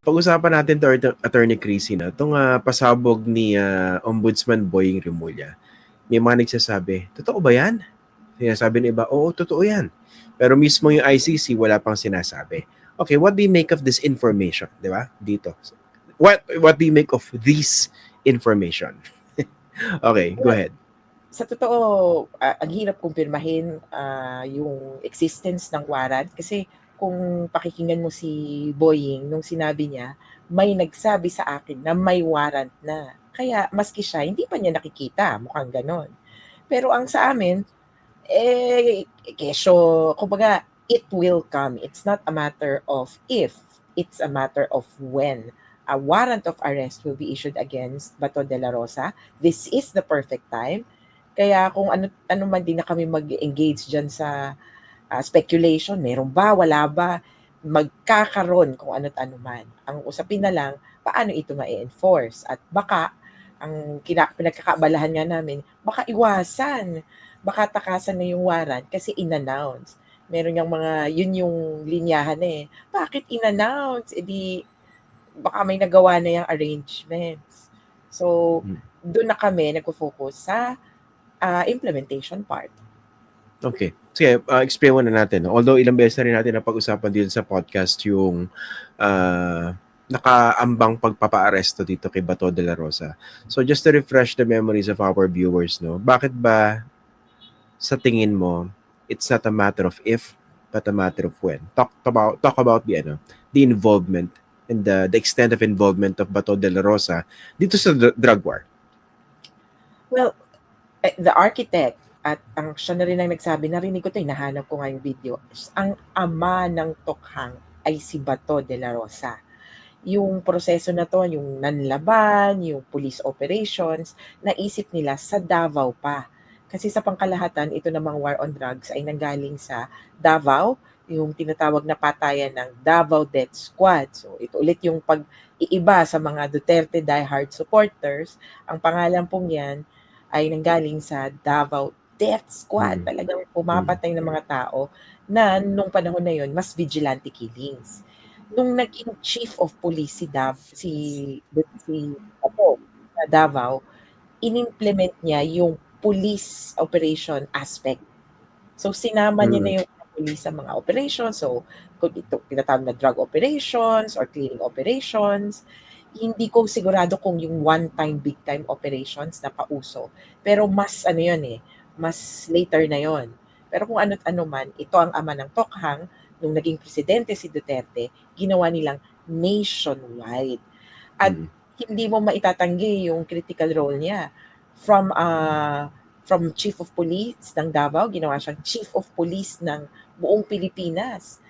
Pag-usapan natin 'to, Attorney Chrissy 'no, itong, ah, pasabog ni, ah, Ombudsman Boying Rimulya. May mga nagsasabi, "Totoo ba 'yan?" Sinasabi ng iba, "Oo, totoo 'yan." Pero mismo yung ICC wala pang sinasabi. Okay, what do you make of this information, 'di ba? Dito. What what do you make of this information? Okay, go ahead. Sa totoo, ah, ang hirap kumpirmahin, ah, yung existence ng warrant kasi kung pakikinggan mo si Boying nung sinabi niya, may nagsabi sa akin na may warrant na. Kaya maski siya, hindi pa niya nakikita, mukhang gano'n. Pero ang sa amin, eh, kesyo, kumbaga, it will come. It's not a matter of if, it's a matter of when. A warrant of arrest will be issued against Bato de la Rosa. This is the perfect time. Kaya kung ano, ano man din na kami mag-engage dyan sa ah, speculation, meron ba, wala ba, magkakaroon kung ano't ano man. Ang usapin na lang, paano ito ma-enforce? At baka, ang kina- pinagkakabalahan nga namin, baka iwasan, baka takasan na yung warrant kasi in-announce. Meron yung mga, yun yung linyahan eh. Bakit in-announce? E di, baka may nagawa na yung arrangements. So, Hmm. doon na kami nagpo-focus sa ah, implementation part. Okay. Sige, ah, explain muna natin. Although ilang beses na rin natin napag-usapan dito sa podcast yung ah, nakaambang pagpapa-aresto dito kay Bato de la Rosa. So just to refresh the memories of our viewers, no, bakit ba sa tingin mo it's not a matter of if but a matter of when? Talk about talk about the ano, the involvement and the, the extent of involvement of Bato de la Rosa dito sa dr- drug war. Well, eh, the architect at ang siya na rin ang nagsabi, narinig ko 'to, hinahanap ko nga yung video. Ang ama ng Tokhang ay si Bato de la Rosa. Yung proseso na 'to, yung nanlaban, yung police operations, naisip nila sa Davao pa. Kasi sa pangkalahatan, ito namang war on drugs ay nanggaling sa Davao, yung tinatawag na patayan ng Davao Death Squad. So ito ulit yung pag-iiba sa mga Duterte diehard supporters. Ang pangalan pong yan ay nanggaling sa Davao Death Squad. Mm. Talagang pumapatay ng mga tao na nung panahon na yon mas vigilante killings. Nung naging chief of police si Dav, si, si Apo, sa Davao, inimplement niya yung police operation aspect. So sinama niya Mm. na yung police sa mga operations. So kung ito tinatawag na drug operations or cleaning operations, hindi ko sigurado kung yung one-time, big-time operations na pauso. Pero mas ano yun eh, mas later na yon. Pero kung ano't ano man, ito ang ama ng Tokhang, nung naging presidente si Duterte, ginawa nilang nationwide. At Mm. hindi mo maitatanggi yung critical role niya. From uh, from chief of police ng Davao, ginawa siyang chief of police ng buong Pilipinas.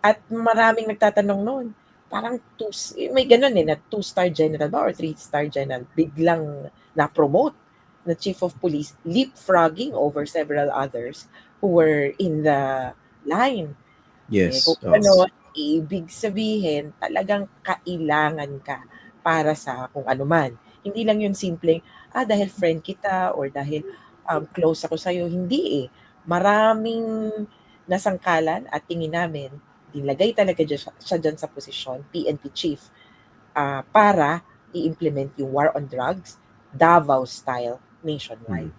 At maraming nagtatanong noon, parang two, may ganun eh, na two-star general ba or three-star general, biglang na-promote na chief of police, leapfrogging over several others who were in the line. Eh, Yes. kung oo. ano, ibig sabihin, talagang kailangan ka para sa kung ano man. Hindi lang yun simpleng, ah, dahil friend kita or dahil um, close ako sa'yo. Hindi eh. Maraming nasangkalan at tingin namin, dinlagay talaga dyan, siya, dyan sa posisyon, PNP chief, ah, para i-implement yung war on drugs, Davao style, nationwide.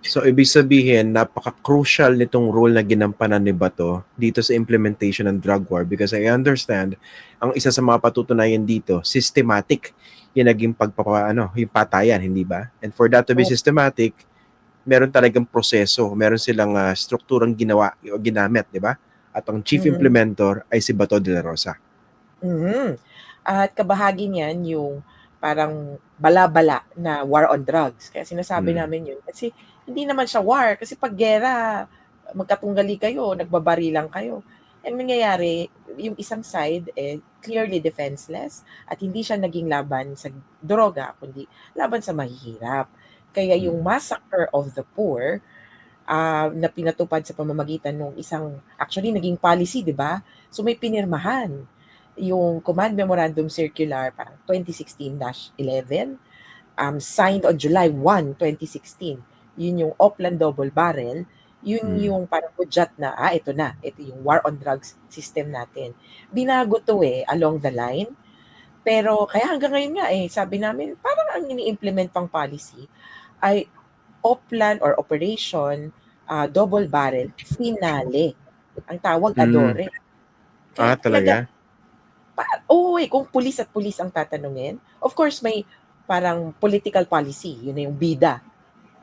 So, ibig sabihin, napaka-crucial nitong role na ginampanan ni Bato dito sa implementation ng drug war because I understand, ang isa sa mga patutunayan dito, systematic yung naging pagpapa, ano, yung patayan, hindi ba? And for that to be Oh. systematic, meron talagang proseso, meron silang ah, strukturang ginawa o ginamit, di ba? At ang chief Mhm. implementor ay si Bato de la Rosa. Mhm. At kabahagi niyan yung parang bala-bala na war on drugs. Kaya sinasabi Mm. namin yun. Kasi hindi naman siya war. Kasi pag gera, magkatunggali kayo, nagbabari lang kayo. Ang nangyayari, yung isang side, eh, clearly defenseless at hindi siya naging laban sa droga, kundi laban sa mahihirap. Kaya yung Mm. massacre of the poor, ah, na pinatupad sa pamamagitan ng isang, actually naging policy, di ba? So may pinirmahan yung Command Memorandum Circular parang 2016-11 um, signed on July 1, 2016. Yun yung Oplan Double Barrel. Yun Mm. yung parang hudyat na, ah, ito na, ito yung war on drugs system natin. Binago to eh, along the line. Pero kaya hanggang ngayon nga eh, sabi namin, parang ang ini-implement pang policy ay OPLAN or Operation ah, Double Barrel Finale. Ang tawag Mm. Adore. Ah, talaga? Pa- Oo eh, kung pulis at pulis ang tatanungin, of course may parang political policy, yun na yung bida.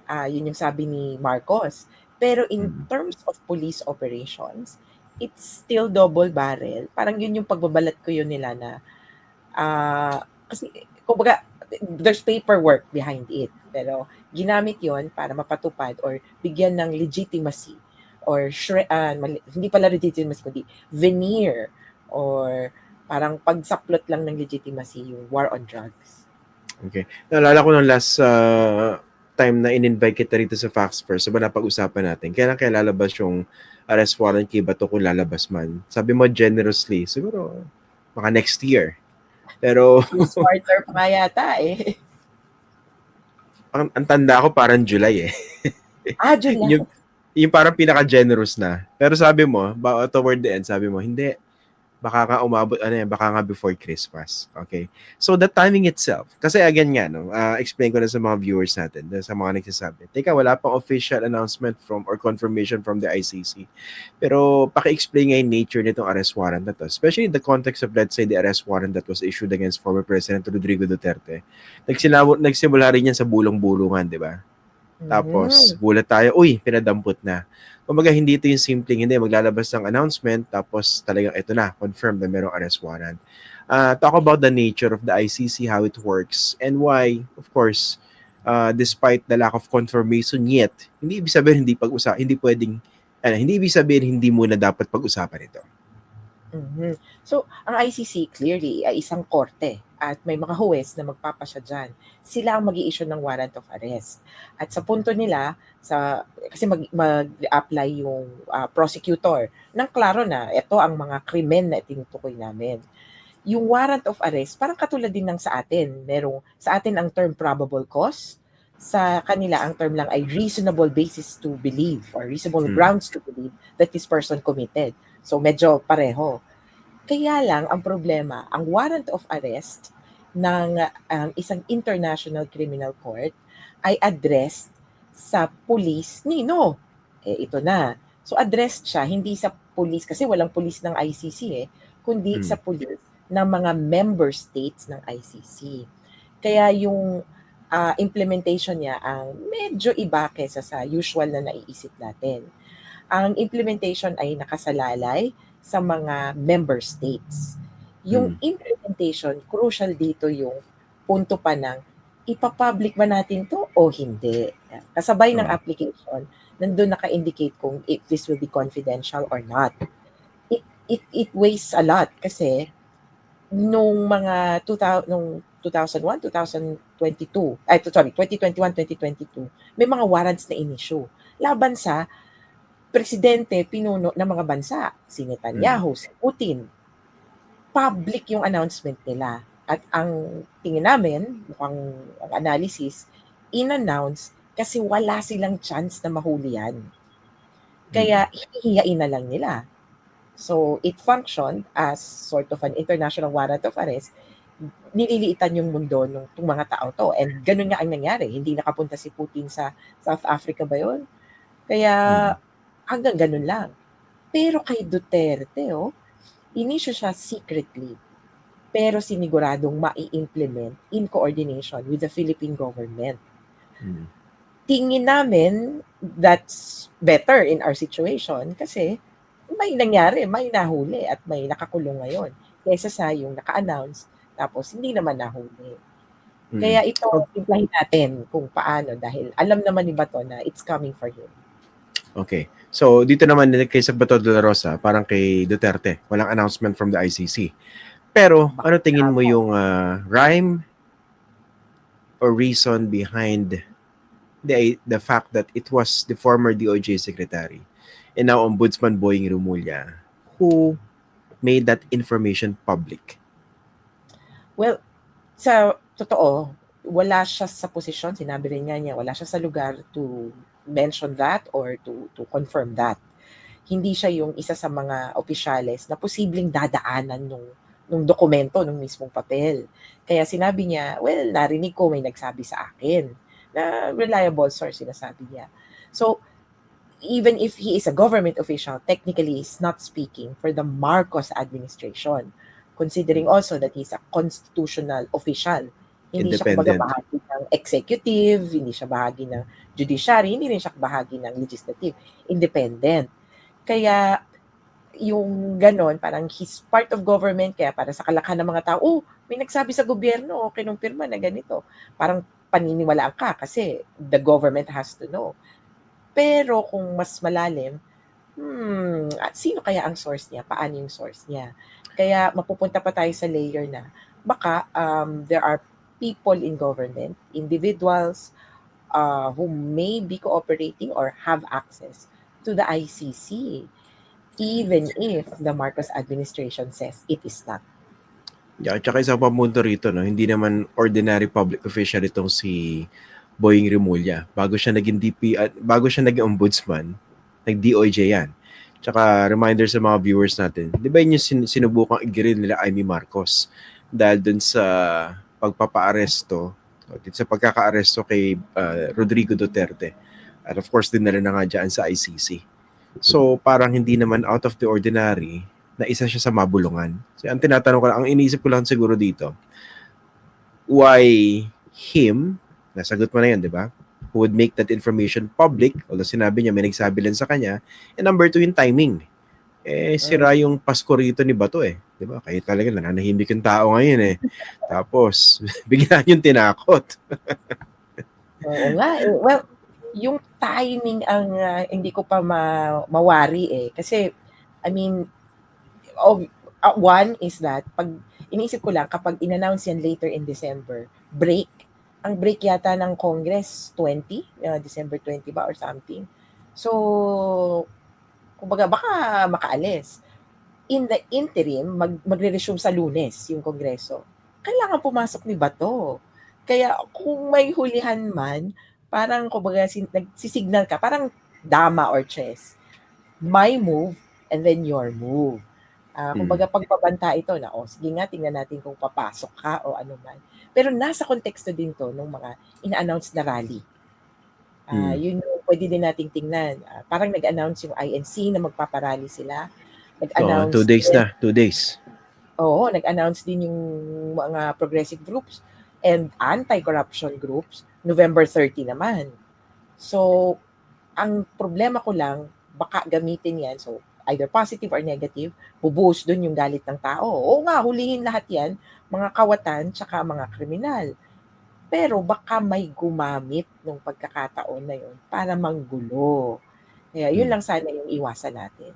Ah, yun yung sabi ni Marcos. Pero in Mm. terms of police operations, it's still double barrel. Parang yun yung pagbabalat ko yun nila na ah kasi kumbaga there's paperwork behind it. Pero ginamit yon para mapatupad or bigyan ng legitimacy or shre- mali- hindi pala legitimacy kundi veneer or parang pagsaplot lang ng legitimacy yung war on drugs. Okay. Naalala ko nung last uh, time na in-invite kita rito sa Facts First, so ba napag-usapan natin, kailan kaya lalabas yung arrest warrant kay Bato kung lalabas man? Sabi mo generously, siguro baka next year. Pero quarter pa yata eh. ang, ang tanda ko parang July eh. Ah, July. yung, yung parang pinaka-generous na. Pero sabi mo, ba, toward the end, sabi mo, hindi, baka nga umabot, ano yan, baka nga before Christmas. Okay? So, the timing itself, kasi again nga, no, uh, explain ko na sa mga viewers natin, sa mga nagsasabi, teka, wala pang official announcement from or confirmation from the ICC. Pero, paki-explain nga nature nitong arrest warrant na to, especially in the context of, let's say, the arrest warrant that was issued against former President Rodrigo Duterte. Nagsimula, nagsimula rin yan sa bulong-bulungan, di ba? Tapos, Mm. gulat tayo, uy, pinadampot na. Kumbaga, hindi ito yung simpleng, hindi, maglalabas ng announcement, tapos talagang ito na, confirmed na merong arrest warrant. Uh, talk about the nature of the ICC, how it works, and why, of course, uh, despite the lack of confirmation yet, hindi ibig sabihin hindi pag-usa, hindi pwedeng, ano, hindi ibig sabihin hindi muna dapat pag-usapan ito. Mhm. So, ang ICC clearly ay isang korte at may mga huwes na magpapasya dyan. Sila ang mag issue ng warrant of arrest. At sa punto nila, sa kasi mag, mag-apply yung ah, prosecutor nang klaro na ito ang mga krimen na tinutukoy namin. Yung warrant of arrest, parang katulad din ng sa atin. Merong, sa atin ang term probable cause, sa kanila ang term lang ay reasonable basis to believe or reasonable Hmm. grounds to believe that this person committed. So medyo pareho. Kaya lang ang problema, ang warrant of arrest ng um, isang international criminal court ay addressed sa police nino. Eh ito na. So addressed siya hindi sa police kasi walang police ng ICC eh, kundi Hmm. sa police ng mga member states ng ICC. Kaya yung ah, implementation niya ang medyo iba kesa sa usual na naiisip natin. Ang implementation ay nakasalalay sa mga member states. Yung implementation, crucial dito yung punto pa ng ipapublic ba natin to o hindi. Kasabay ng Hmm. application, nandun naka-indicate kung if this will be confidential or not. It, it, it weighs a lot kasi nung mga 2000, nung 2001, 2022, ay sorry, 2021, 2022, may mga warrants na in-issue laban sa presidente pinuno ng mga bansa, si Netanyahu, si Putin. Public yung announcement nila. At ang tingin namin, mukhang ang analysis, in-announce kasi wala silang chance na mahuli yan. Kaya hihiyain na lang nila. So it functioned as sort of an international warrant of arrest. Nililiitan yung mundo ng ng mga tao to. And ganun nga ang nangyari. Hindi nakapunta si Putin sa South Africa ba yun? Kaya hanggang ganun lang. Pero kay Duterte, oh, inisyo siya secretly. Pero siniguradong mai-implement in coordination with the Philippine government. Hmm. Tingin namin that's better in our situation kasi may nangyari, may nahuli at may nakakulong ngayon. Kesa sa yung naka-announce tapos hindi naman nahuli. Hmm. Kaya ito, timplahin natin kung paano dahil alam naman ni Bato na it's coming for him. Okay. So, dito naman kay sa Bato de la Rosa, parang kay Duterte, walang announcement from the ICC. Pero, ano tingin mo yung uh, rhyme or reason behind the the fact that it was the former DOJ secretary and now Ombudsman Boying Rumulya who made that information public? Well, sa totoo, wala siya sa posisyon, sinabi rin nga niya, wala siya sa lugar to mention that or to to confirm that. Hindi siya yung isa sa mga opisyales na posibleng dadaanan ng nung dokumento, nung mismong papel. Kaya sinabi niya, well, narinig ko may nagsabi sa akin na reliable source sinasabi niya. So, even if he is a government official, technically he's not speaking for the Marcos administration, considering also that he's a constitutional official. Hindi siya kumbaga bahagi ng executive, hindi siya bahagi ng judiciary, hindi rin siya bahagi ng legislative. Independent. Kaya yung ganon, parang he's part of government, kaya para sa kalakhan ng mga tao, oh, may nagsabi sa gobyerno, o kinumpirma na ganito. Parang paniniwalaan ka kasi the government has to know. Pero kung mas malalim, hmm, at sino kaya ang source niya? Paano yung source niya? Kaya mapupunta pa tayo sa layer na baka um, there are people in government, individuals uh, who may be cooperating or have access to the ICC, even if the Marcos administration says it is not. Yeah, tsaka isang pamunto rito, no, hindi naman ordinary public official itong si Boying Rimulya. Bago siya naging DP, at bago siya naging ombudsman, nag-DOJ yan. Tsaka reminder sa mga viewers natin, di ba yun yung sin- sinubukang igiril nila Amy Marcos dahil dun sa pagpapaaresto, dito sa pagkakaaresto kay uh, Rodrigo Duterte. At of course, dinala na nga dyan sa ICC. So, parang hindi naman out of the ordinary na isa siya sa mabulungan. So, ang tinatanong ko lang, ang iniisip ko lang siguro dito, why him, nasagot mo na yan, di ba? Who would make that information public, although sinabi niya, may nagsabi lang sa kanya. And number two, yung timing. Eh, sira yung Pasko rito ni Bato eh. Di ba? Kaya talaga, nananahimik yung tao ngayon eh. Tapos, bigla yung tinakot. Oo nga. eh. Well, yung timing ang ah, hindi ko pa ma- mawari eh. Kasi, I mean, of, uh, one is that, pag iniisip ko lang, kapag in-announce yan later in December, break. Ang break yata ng Congress, 20? uh, December 20 ba or something. So, kumbaga, baka makaalis. In the interim, mag, magre-resume sa lunes yung Kongreso. Kailangan pumasok ni Bato. Kaya kung may hulihan man, parang kumbaga sin- nagsisignal ka, parang dama or chess. My move and then your move. Hmm. kumbaga pagpabanta ito na, oh, sige nga, tingnan natin kung papasok ka o ano man. Pero nasa konteksto din to ng mga ina-announce na rally. Ah, Hmm. Yun yung pwede din nating tingnan. Ah, parang nag-announce yung INC na magpaparally sila. Nag-announce two days din- na. Two days. Oo, nag-announce din yung mga progressive groups and anti-corruption groups, November 30 naman. So, ang problema ko lang, baka gamitin yan, so either positive or negative, bubuhos dun yung galit ng tao. Oo nga, hulihin lahat yan, mga kawatan, tsaka mga kriminal. Pero baka may gumamit ng pagkakataon na yun para manggulo. Kaya yun Hmm. lang sana yung iwasan natin.